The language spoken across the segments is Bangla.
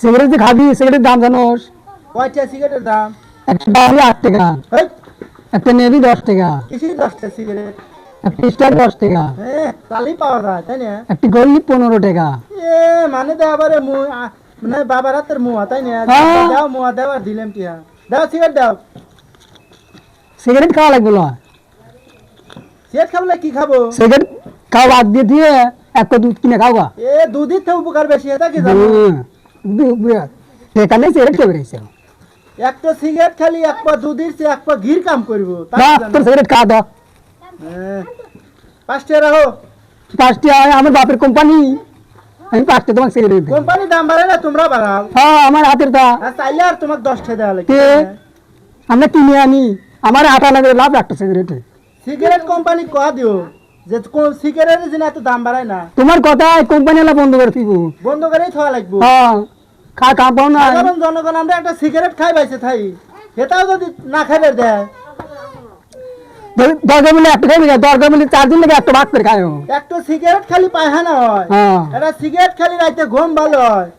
সিগারেট যে খাবি সিগারেটের দাম জানোস? কয়টা সিগারেটের দাম? একটা বাড়ি আট টাকা। একটা নেবি দশ টাকা। কিসের দশটা সিগারেট? একটা স্টার দশ টাকা। পাওয়া যায় তাই না? একটা গল্লি পনেরো টাকা। এ মানে দে আবার মানে বাবার হাতের মুয়া তাই না। দাও মুয়া দাও আর দিলাম টিয়া। দাও সিগারেট দাও। সিগারেট খাওয়া লাগবে না। সিগারেট কি খাব? সিগারেট খাওয়া বাদ দিয়ে দিয়ে একটা দুধ কিনে খাওয়া। এ দুধের থেকে উপকার বেশি এটা কি জানো? সেখানে সিগারেট খেয়ে বেরিয়েছে। একটা সিগারেট খালি এক পা দুধের চেয়ে এক পা ঘির কাম করব। কি? তোর সিগারেট খাওয়া দাও হ্যাঁ। পাঁচটা রাখো। পাঁচটি আমার বাপের কোম্পানি। আমি পাঁচটা তোমাকে সিগারেট দিই কোম্পানি দাম বাড়ে না তোমরা বাড়াও। হ্যাঁ আমার হাতের আর চাইলে আর তোমাকে দশটা দেওয়া লাগে। কে? আমরা কিনে আনি। আমার আটা লাগে লাভ একটা সিগারেটে। সিগারেট কোম্পানি কয়া দিও যে কোন সিগারেটের জন্য এত দাম বাড়ায় না। তোমার কথায় কোম্পানি বন্ধ করে দিব বন্ধ করেই থাকা লাগবো। হ্যাঁ। খা না। সাধারণ জনগণ আমরা একটা সিগারেট খাই পাইছে থাই। সেটাও যদি না খাইবে দেয়। দরকার বলে একটা খাইবে দরকার বলে চার দিন লাগে একটা ভাগ করে খায় একটা সিগারেট খালি পায়খানা হয়। হ্যাঁ। একটা সিগারেট খালি রাইতে ঘুম ভালো হয়।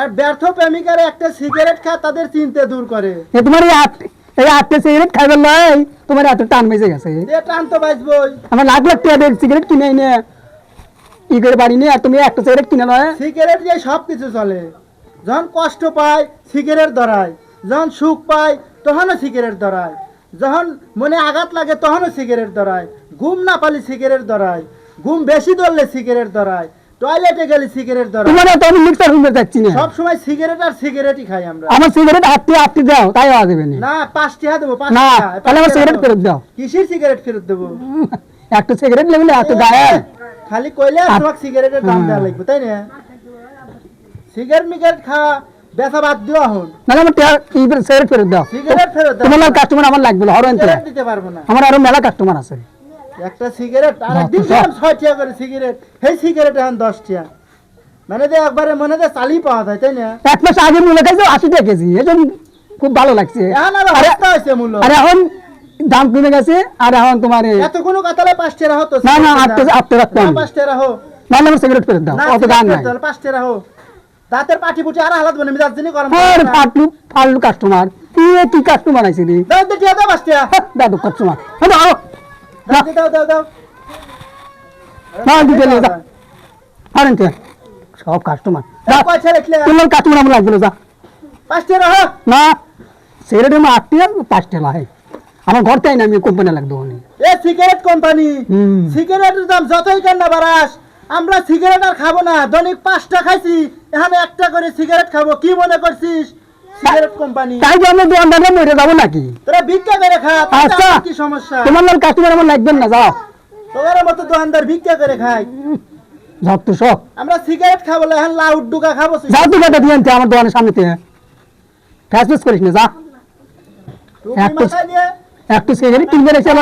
আর ব্যর্থ প্রেমিকারা একটা সিগারেট খা তাদের চিন্তা দূর করে। এ তোমার এই আটটা সিগারেট খাইবার লয় তোমার এত টান বেজে গেছে। টান তো বাঁচবই আমার লাখ লাখ টাকা সিগারেট কিনে এনে ই করে বাড়ি নিয়ে আর তুমি একটা সিগারেট কিনে নয় সিগারেট দিয়ে সব কিছু চলে। যখন কষ্ট পায় সিগারেট ধরায়। যখন সুখ পায় তখনও সিগারেট ধরায়। যখন মনে আঘাত লাগে তখনও সিগারেট ধরায়। ঘুম না পালি সিগারেট ধরায়। ঘুম বেশি ধরলে সিগারেট ধরায়। টয়লেটে গেলে সিগারেট ধরায়। তো আমি মিক্সার রুমে যাচ্ছি না। সব সময় সিগারেট আর সিগারেটই খাই আমরা। আমার সিগারেট আটটি আটটি দাও তাই আওয়াজ দেবে না। পাঁচটি হাত দেবো না তাহলে আমার সিগারেট ফেরত দাও। কিসের সিগারেট ফেরত দেবো? একটা সিগারেট লেগে এত গায়ে। খালি কইলে তোমাকে সিগারেটের দাম দেওয়া লাগবে তাই না? সিগারেট মিগারেট খাওয়া বেচা বাদ দেওয়া হন নাহলে আমার টাকা কি সিগারেট ফেরত দাও। সিগারেট ফেরত দাও। তোমার কাস্টমার আমার লাগবে না হরেন সিগারেট দিতে পারব না। আমার আরও মেলা কাস্টমার আছে। একটা সিগারেট আর না, একদিন তো ছয় টাকা করে সিগারেট সেই সিগারেট এখন দশ টাকা মানে যে একবারে মনে যে চালি পাওয়া যায় তাই না? এক মাস আগে মূল্য খাইছে আশি টাকা কেজি। এটা খুব ভালো লাগছে। এখন আর হস্তা হয়েছে মূল্য আর এখন দাম কমে গেছে আর এখন তোমার এত কোনো কাতালে পাঁচ টাকা হতো না, না, আটটা আটটা রাখতে হবে। পাঁচ টাকা হো নাহলে আমার সিগারেট ফেরত দাও না অত দাম নাই। সিগারেট পাঁচ টাকা হো দাঁতের পাটি পুটি আর হালাত বনে মিজাজ দিনই গরম আর ফাটলু ফাটলু কাস্টমার কি এ কি কাস্টমার আছে রে দাও দে টিয়া দাও টাকা দাদু কাস্টমার দাও। দাও দাও দাও। দাও না দিতে যা। আরেন তে সব কাস্টমার দাও পয়সা রাখলে। তোমার কাস্টমার আমার লাগবে না যা। পাঁচ টাকা হো না সিগারেট আমার আটটি পাঁচটা লাই আমার ঘর তাই না আমি কোম্পানি অনেক। এ সিগারেট কোম্পানি সিগারেটের দাম যতই কেন না বাড়াস আমরা সিগারেট আর খাব না। দৈনিক পাঁচটা খাইছি এখানে একটা করে সিগারেট খাব। কি মনে করছিস? সিগারেট কোম্পানি তাই যে আমরা দোকানদারে মরে যাব নাকি? তোরা ভিক্ষা করে খা আচ্ছা। আমার কি সমস্যা? তোমার নাম কাস্টমার আমার লাগবেন না যাও। তোদের মতো দোকানদার ভিক্ষা করে খায় সব সব আমরা সিগারেট খাব না, এখন লাউড ডুকা খাব যাও তো টাকা দিয়ে আমার দোকানের সামনে ফ্যাস করিস না যা। একটু- নিয়ে। একটু সিগারেট কিনবে রেখে